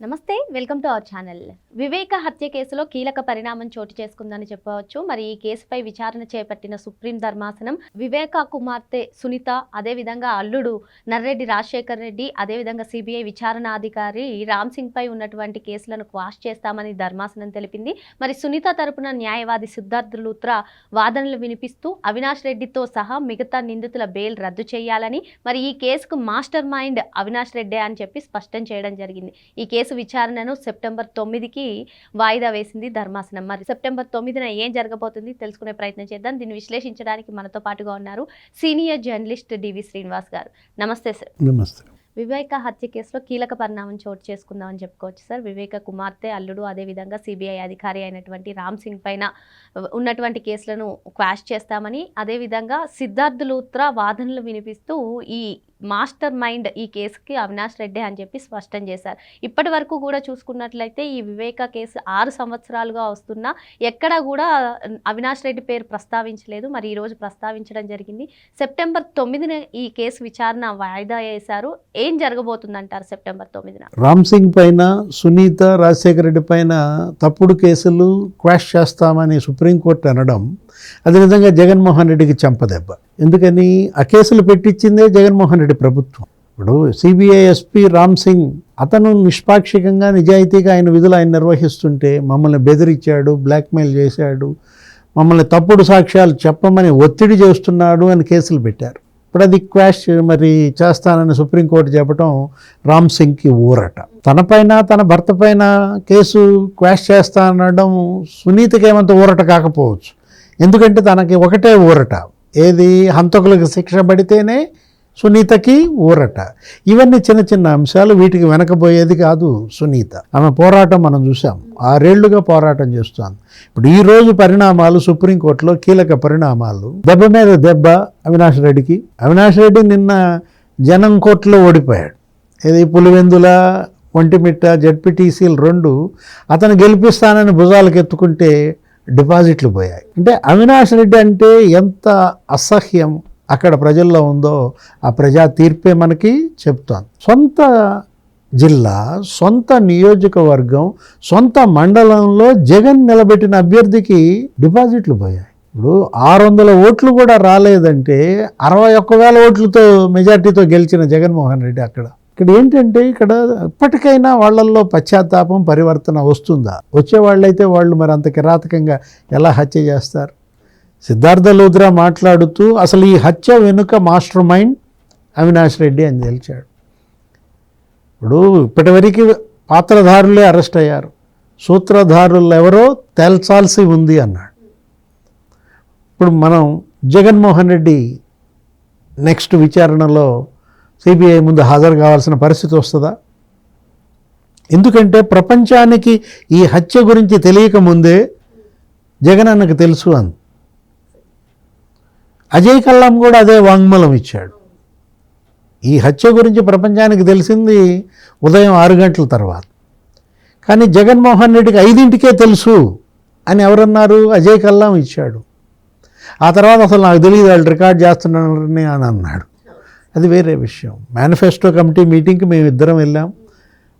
నమస్తే welcome to our channel. Viveka హత్య కేసులో కీలక పరిణామం చోటు చేసుకుందని చెప్పవచ్చు. మరి ఈ కేసుపై విచారణ చేపట్టిన సుప్రీం ధర్మాసనం వివేక కుమార్తె సునీత అదేవిధంగా అల్లుడు నర్రెడ్డి రాజశేఖర్ రెడ్డి అదేవిధంగా సిబిఐ విచారణాధికారి రామ్ సింగ్ పై ఉన్నటువంటి కేసులను క్వాష్ చేస్తామని ధర్మాసనం తెలిపింది. మరి సునీత తరపున న్యాయవాది సిద్ధార్థ్ లూత్రా వాదనలు వినిపిస్తూ అవినాష్ రెడ్డితో సహా మిగతా నిందితుల బెయిల్ రద్దు చేయాలని మరి ఈ కేసుకు మాస్టర్ మైండ్ అవినాష్ రెడ్డే అని చెప్పి స్పష్టం చేయడం జరిగింది. ఈ కేసు విచారణను సెప్టెంబర్ తొమ్మిదికి వాయిదా వేసింది ధర్మాసనం. మరి సెప్టెంబర్ తొమ్మిదిన ఏం జరగబోతుంది తెలుసుకునే ప్రయత్నం చేద్దాం. దీన్ని విశ్లేషించడానికి మనతో పాటుగా ఉన్నారు సీనియర్ జర్నలిస్ట్ డివి శ్రీనివాస్ గారు. నమస్తే సార్. నమస్తే. వివేక హత్య కేసులో కీలక పరిణామం చోటు చేసుకుందామని చెప్పుకోవచ్చు సార్. వివేక కుమార్తె అల్లుడు అదేవిధంగా సిబిఐ అధికారి అయినటువంటి రామ్ సింగ్ పైన ఉన్నటువంటి కేసులను క్వాష్ చేస్తామని అదేవిధంగా సిద్ధార్థ్ లూత్రా వాదనలు వినిపిస్తూ ఈ మాస్టర్ మైండ్ ఈ కేసుకి అవినాష్ రెడ్డి అని చెప్పి స్పష్టం చేశారు. ఇప్పటి వరకు కూడా చూసుకున్నట్లయితే ఈ వివేక కేసు ఆరు సంవత్సరాలుగా వస్తున్నా ఎక్కడా కూడా అవినాష్ రెడ్డి పేరు ప్రస్తావించలేదు. మరి ఈరోజు ప్రస్తావించడం జరిగింది. సెప్టెంబర్ తొమ్మిదిన ఈ కేసు విచారణ వాయిదా వేశారు. ఏం జరగబోతుందంటారు సెప్టెంబర్ తొమ్మిదిన? రామ్ సింగ్ పైన సునీత రాజశేఖర రెడ్డి పైన తప్పుడు కేసులు క్వాష్ చేస్తామని సుప్రీంకోర్టు అనడం అదేవిధంగా జగన్మోహన్ రెడ్డికి చంపదెబ్బ. ఎందుకని? ఆ కేసులు పెట్టించిందే జగన్మోహన్ రెడ్డి ప్రభుత్వం. ఇప్పుడు సిబిఐ ఎస్పీ రామ్ సింగ్ అతను నిష్పాక్షికంగా నిజాయితీగా ఆయన విధులు ఆయన నిర్వహిస్తుంటే మమ్మల్ని బెదిరించాడు బ్లాక్మెయిల్ చేశాడు మమ్మల్ని తప్పుడు సాక్ష్యాలు చెప్పమని ఒత్తిడి చేస్తున్నాడు అని కేసులు పెట్టారు. ఇప్పుడు అది క్వాష్ మరి చేస్తానని సుప్రీంకోర్టు చెప్పడం రామ్ సింగ్కి ఊరట. తనపైన తన భర్త పైన కేసు క్వాష్ చేస్తా అనడం సునీతకి ఏమంత ఊరట కాకపోవచ్చు. ఎందుకంటే తనకి ఒకటే ఊరట. ఏది హంతకులకు శిక్ష పడితేనే సునీతకి ఊరట. ఇవన్నీ చిన్న చిన్న అంశాలు వీటికి వెనకబోయేది కాదు సునీత. ఆమె పోరాటం మనం చూసాం ఆరేళ్ళుగా పోరాటం చేస్తాం ఇప్పుడు ఈ రోజు పరిణామాలు సుప్రీంకోర్టులో కీలక పరిణామాలు. దెబ్బ మీద దెబ్బ అవినాష్ రెడ్డికి. అవినాష్ రెడ్డి నిన్న జనం కోర్టులో ఓడిపోయాడు. ఇది పులివెందుల ఒంటిమిట్ట జడ్పీటీసీలు రెండు అతను గెలిపిస్తానని భుజాలకు ఎత్తుకుంటే డిపాజిట్లు పోయాయి. అంటే అవినాష్ రెడ్డి అంటే ఎంత అసహ్యం అక్కడ ప్రజల్లో ఉందో ఆ ప్రజా తీర్పే మనకి చెప్తాను సొంత జిల్లా సొంత నియోజకవర్గం సొంత మండలంలో జగన్ నిలబెట్టిన అభ్యర్థికి డిపాజిట్లు పోయాయి. ఇప్పుడు ఆరు వందల ఓట్లు కూడా రాలేదంటే అరవై ఒక్క వేల ఓట్లతో మెజార్టీతో గెలిచిన జగన్మోహన్ రెడ్డి అక్కడ. ఇక్కడ ఏంటంటే ఇక్కడ ఇప్పటికైనా వాళ్ళల్లో పశ్చాత్తాపం పరివర్తన వస్తుందా? వచ్చేవాళ్ళైతే వాళ్ళు మరి అంత కిరాతకంగా ఎలా హత్య చేస్తారు? సిద్ధార్థ లూద్రా మాట్లాడుతూ అసలు ఈ హత్య వెనుక మాస్టర్ మైండ్ అవినాష్ రెడ్డి అని తెలిచాడు. ఇప్పుడు ఇప్పటివరకు పాత్రధారులే అరెస్ట్ అయ్యారు. సూత్రధారులు ఎవరో తేల్చాల్సి ఉంది అన్నాడు. ఇప్పుడు మనం జగన్మోహన్ రెడ్డి నెక్స్ట్ విచారణలో సిబిఐ ముందు హాజరు కావాల్సిన పరిస్థితి వస్తుందా? ఎందుకంటే ప్రపంచానికి ఈ హత్య గురించి తెలియక ముందే జగన్ అన్నకు తెలుసు అంది. అజయ్ కల్లాం కూడా అదే వాంగ్మూలం ఇచ్చాడు. ఈ హత్య గురించి ప్రపంచానికి తెలిసింది ఉదయం ఆరు గంటల తర్వాత. కానీ జగన్మోహన్ రెడ్డికి ఐదింటికే తెలుసు అని ఎవరన్నారు? అజయ్ కల్లాం ఇచ్చాడు. ఆ తర్వాత అసలు నాకు తెలియదు వాళ్ళు రికార్డ్ చేస్తున్నారని అని అన్నాడు. అది వేరే విషయం. మేనిఫెస్టో కమిటీ మీటింగ్కి మేము ఇద్దరం వెళ్ళాం.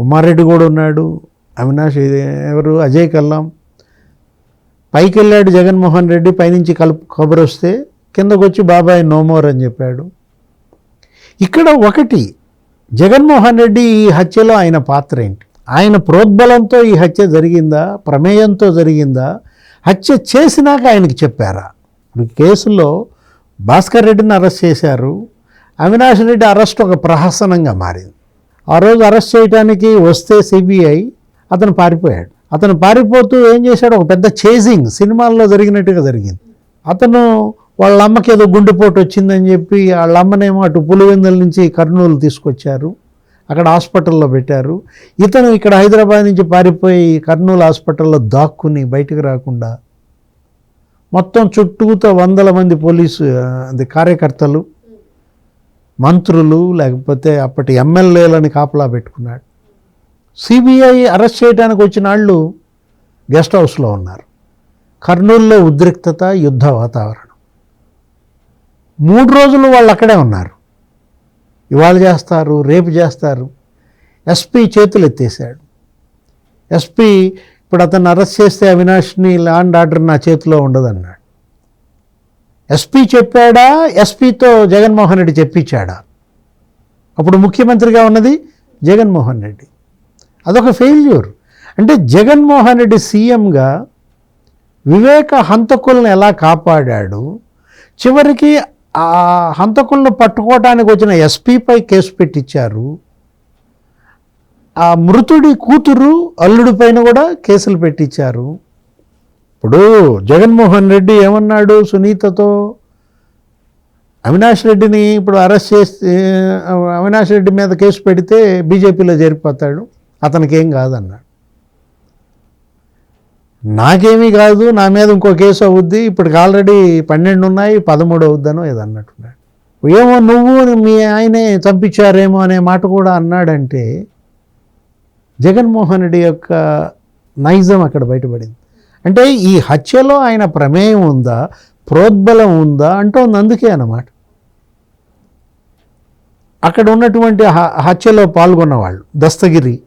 ఉమారెడ్డి కూడా ఉన్నాడు అవినాష్ ఎవరు అజయ్ కల్లాం. పైకి వెళ్ళాడు జగన్మోహన్ రెడ్డి పైనుంచి కలుపు కబురు వస్తే కిందకు వచ్చి బాబాయ్ నోమోర్ అని చెప్పాడు. ఇక్కడ ఒకటి జగన్మోహన్ రెడ్డి ఈ హత్యలో ఆయన పాత్ర ఏంటి? ఆయన ప్రోద్బలంతో ఈ హత్య జరిగిందా? ప్రమేయంతో జరిగిందా? హత్య చేసినాక ఆయనకి చెప్పారా? ఇప్పుడు కేసులో భాస్కర్ రెడ్డిని అరెస్ట్ చేశారు. అవినాష్ రెడ్డి అరెస్ట్ ఒక ప్రహసనంగా మారింది. ఆ రోజు అరెస్ట్ చేయడానికి వస్తే సిబిఐ అతను పారిపోయాడు. అతను పారిపోతూ ఏం చేశాడు? ఒక పెద్ద చేజింగ్ సినిమాల్లో జరిగినట్టుగా జరిగింది. అతను వాళ్ళ అమ్మకి ఏదో గుండెపోటు వచ్చిందని చెప్పి వాళ్ళ అమ్మనేమో అటు పులివెందుల నుంచి కర్నూలు తీసుకొచ్చారు. అక్కడ హాస్పిటల్లో పెట్టారు. ఇతను ఇక్కడ హైదరాబాద్ నుంచి పారిపోయి కర్నూలు హాస్పిటల్లో దాక్కుని బయటకు రాకుండా మొత్తం చుట్టూతో వందల మంది పోలీసు అది కార్యకర్తలు మంత్రులు లేకపోతే అప్పటి ఎమ్మెల్యేలని కాపలా పెట్టుకున్నాడు. సిబిఐ అరెస్ట్ చేయడానికి వచ్చిన వాళ్ళు గెస్ట్ హౌస్లో ఉన్నారు. కర్నూలులో ఉద్రిక్తత యుద్ధ వాతావరణం. మూడు రోజులు వాళ్ళు అక్కడే ఉన్నారు. ఇవాళ చేస్తారు రేపు చేస్తారు. ఎస్పీ చేతులు ఎత్తేసాడు ఎస్పీ ఇప్పుడు అతను అరెస్ట్ చేస్తే అవినాష్ని ల్యాండ్ ఆర్డర్ నా చేతిలో ఉండదన్నాడు. ఎస్పీ చెప్పాడా? ఎస్పీతో జగన్మోహన్ రెడ్డి చెప్పించాడా? అప్పుడు ముఖ్యమంత్రిగా ఉన్నది జగన్మోహన్ రెడ్డి. అదొక ఫెయిల్యూర్. అంటే జగన్మోహన్ రెడ్డి సీఎంగా వివేక హంతకులను ఎలా కాపాడాడు? చివరికి ఆ హంతకులను పట్టుకోవడానికి వచ్చిన ఎస్పీపై కేసు పెట్టించారు. ఆ మృతుడి కూతురు అల్లుడి పైన కూడా కేసులు పెట్టించారు. ఇప్పుడు జగన్మోహన్ రెడ్డి ఏమన్నాడు సునీతతో? అవినాష్ రెడ్డిని ఇప్పుడు అరెస్ట్ చేస్తే అవినాష్ రెడ్డి మీద కేసు పెడితే బీజేపీలో చేరిపోతాడు. అతనికి ఏం కాదన్నాడు. నాకేమీ కాదు నా మీద ఇంకో కేసు అవుద్ది ఇప్పటికి ఆల్రెడీ పన్నెండు ఉన్నాయి పదమూడు అవుద్దనో ఏదో అన్నట్టున్నాడు. ఏమో నువ్వు మీ ఆయనే చంపించారేమో అనే మాట కూడా అన్నాడంటే జగన్మోహన్ రెడ్డి యొక్క నైజం అక్కడ బయటపడింది. అంటే ఈ హత్యలో ఆయన ప్రమేయం ఉందా? ప్రోద్బలం ఉందా? అంటోంది అందుకే అన్నమాట. అక్కడ ఉన్నటువంటి హ- హత్యలో పాల్గొన్నవాళ్ళు దస్తగిరి.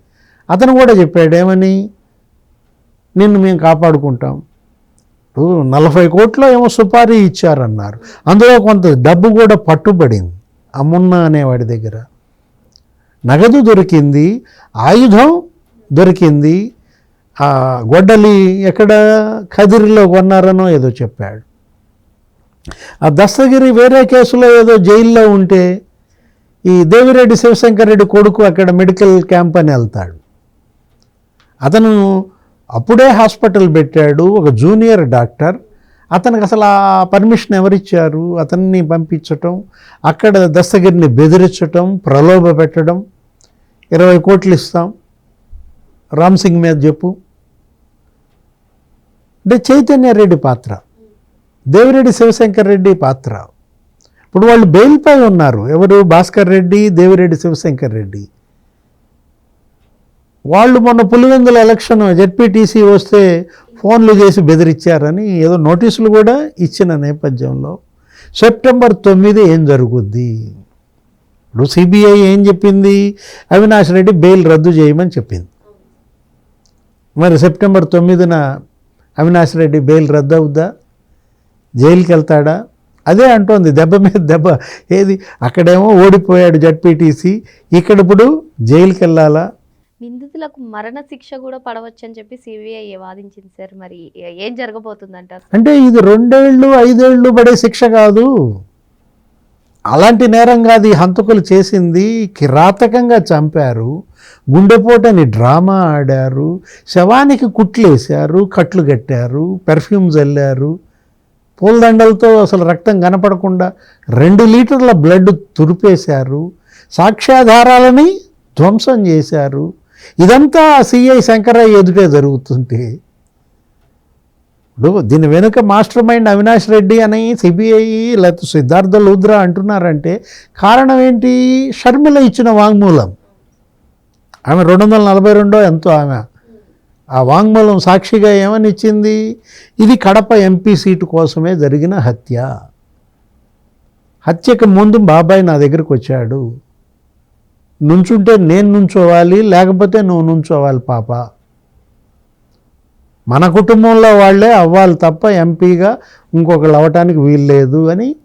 అతను కూడా చెప్పాడు ఏమని? నిన్ను మేము కాపాడుకుంటాం. ఇప్పుడు నలభై కోట్లు ఏమో సుపారీ ఇచ్చారన్నారు. అందులో కొంత డబ్బు కూడా పట్టుబడింది. అమ్మున్న అనేవాడి దగ్గర. నగదు దొరికింది ఆయుధం దొరికింది ఆ గొడ్డలి ఎక్కడ కదిరిలో కొన్నారనో ఏదో చెప్పాడు. ఆ దస్తగిరి వేరే కేసులో ఏదో జైల్లో ఉంటే ఈ దేవిరెడ్డి శివశంకర్ రెడ్డి కొడుకు అక్కడ మెడికల్ క్యాంప్ అని వెళ్తాడు. అతను అప్పుడే హాస్పిటల్ పెట్టాడు ఒక జూనియర్ డాక్టర్. అతనికి అసలు ఆ పర్మిషన్ ఎవరిచ్చారు? అతన్ని పంపించటం అక్కడ దస్తగిరిని బెదిరించటం ప్రలోభ పెట్టడం ఇరవై కోట్లు ఇస్తాం. రామ్ సింగ్ మీద చెప్పు. అంటే చైతన్య రెడ్డి పాత్ర. దేవిరెడ్డి శివశంకర్ రెడ్డి పాత్ర. ఇప్పుడు వాళ్ళు బెయిల్పై ఉన్నారు. ఎవరు? భాస్కర్ రెడ్డి దేవిరెడ్డి శివశంకర్ రెడ్డి. వాళ్ళు మొన్న పులివెందుల ఎలక్షన్ జెడ్పీటీసీ వస్తే ఫోన్లు చేసి బెదిరించారని ఏదో నోటీసులు కూడా ఇచ్చిన నేపథ్యంలో సెప్టెంబర్ తొమ్మిది ఏం జరుగుద్ది? ఇప్పుడు సిబిఐ ఏం చెప్పింది? అవినాష్ రెడ్డి బెయిల్ రద్దు చేయమని చెప్పింది. మరి సెప్టెంబర్ తొమ్మిదిన అవినాష్ రెడ్డి బెయిల్ రద్దు అవుద్దా జైలుకి వెళ్తాడా అదే అంటోంది దెబ్బ మీద దెబ్బ. ఏది? అక్కడేమో ఓడిపోయాడు జడ్పీటీసీ. ఇక్కడ ఇప్పుడు జైలుకి వెళ్ళాలా నిందితులకు మరణ శిక్ష కూడా పడవచ్చు అని చెప్పి సిబిఐ వాదించింది సార్? మరి ఏ- ఏం జరగబోతుందంటారు? అంటే ఇది రెండేళ్ళు ఐదేళ్ళు పడే శిక్ష కాదు. అలాంటి నేరం కాదు ఈ హంతకులు చేసింది కిరాతకంగా చంపారు గుండెపోటని డ్రామా ఆడారు శవానికి కుట్లేశారు కట్లు కట్టారు పెర్ఫ్యూమ్ చల్లారు పూలదండలతో అసలు రక్తం కనపడకుండా రెండు లీటర్ల బ్లడ్ తురిపేశారు సాక్ష్యాధారాలని ధ్వంసం చేశారు. ఇదంతా సిఐ శంకరయ్య ఎదుటే జరుగుతుంటే ఇప్పుడు దీని వెనుక మాస్టర్ మైండ్ అవినాష్ రెడ్డి అని సిబిఐ లేకపోతే సిద్ధార్థ లూద్రా అంటున్నారంటే కారణం ఏంటి? షర్మిల ఇచ్చిన వాంగ్మూలం. ఆమె రెండు వందల నలభై రెండో ఎంతో ఆమె. ఆ వాంగ్మూలం సాక్షిగా ఏమని ఇచ్చింది? ఇది కడప ఎంపీ సీటు కోసమే జరిగిన హత్య. హత్యకు ముందు బాబాయ్ నా దగ్గరికి వచ్చాడు. నుంచుంటే నేను నుంచోవాలి లేకపోతే నువ్వు నుంచోవాలి పాప. మన కుటుంబంలో వాళ్ళే అవ్వాలి తప్ప ఎంపీగా ఇంకొకళ్ళు అవ్వటానికి వీలు లేదు అని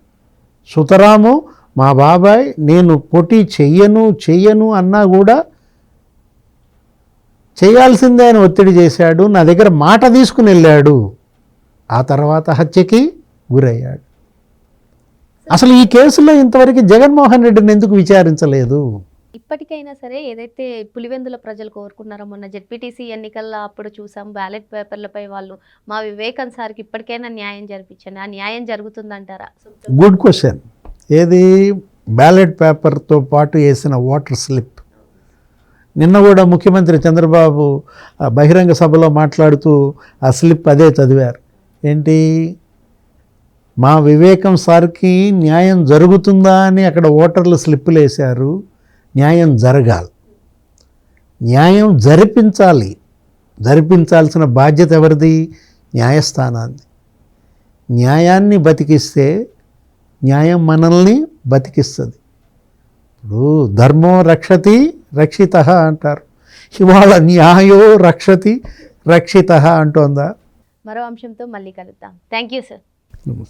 సుతరాము మా బాబాయ్ నేను పోటీ చెయ్యను చెయ్యను అన్నా కూడా చేయాల్సిందే అని ఒత్తిడి చేశాడు. నా దగ్గర మాట తీసుకుని వెళ్ళాడు. ఆ తర్వాత హత్యకి గురయ్యాడు. అసలు ఈ కేసులో ఇంతవరకు జగన్మోహన్ రెడ్డిని ఎందుకు విచారించలేదు? ఇప్పటికైనా సరే ఏదైతే పులివెందుల ప్రజలు కోరుకున్నారో మొన్న జెడ్పీటీసీ ఎన్నికల్లో అప్పుడు చూసాం బ్యాలెట్ పేపర్లపై వాళ్ళు మా వివేకన్ సార్కి ఇప్పటికైనా న్యాయం జరిపించండి ఆ న్యాయం జరుగుతుందంటారా? Good question. ఏది? బ్యాలెట్ పేపర్తో పాటు వేసిన వాటర్ స్లిప్. నిన్న కూడా ముఖ్యమంత్రి చంద్రబాబు బహిరంగ సభలో మాట్లాడుతూ ఆ స్లిప్ అదే చదివారు. ఏంటి? మా వివేకం సార్కి న్యాయం జరుగుతుందా అని అక్కడ ఓటర్లు స్లిప్పులు వేశారు న్యాయం జరగాలి. న్యాయం జరిపించాలి. జరిపించాల్సిన బాధ్యత ఎవరిది? న్యాయస్థానాన్ని. న్యాయాన్ని బతికిస్తే న్యాయం మనల్ని బతికిస్తుంది. ఇప్పుడు ధర్మో రక్షతి రక్షిత అంటారు. ఇవాళ న్యాయో రక్షతి రక్షిత అంటోందా? మరో అంశంతో మళ్ళీ కలుద్దాం. Thank you sir. నమస్తే.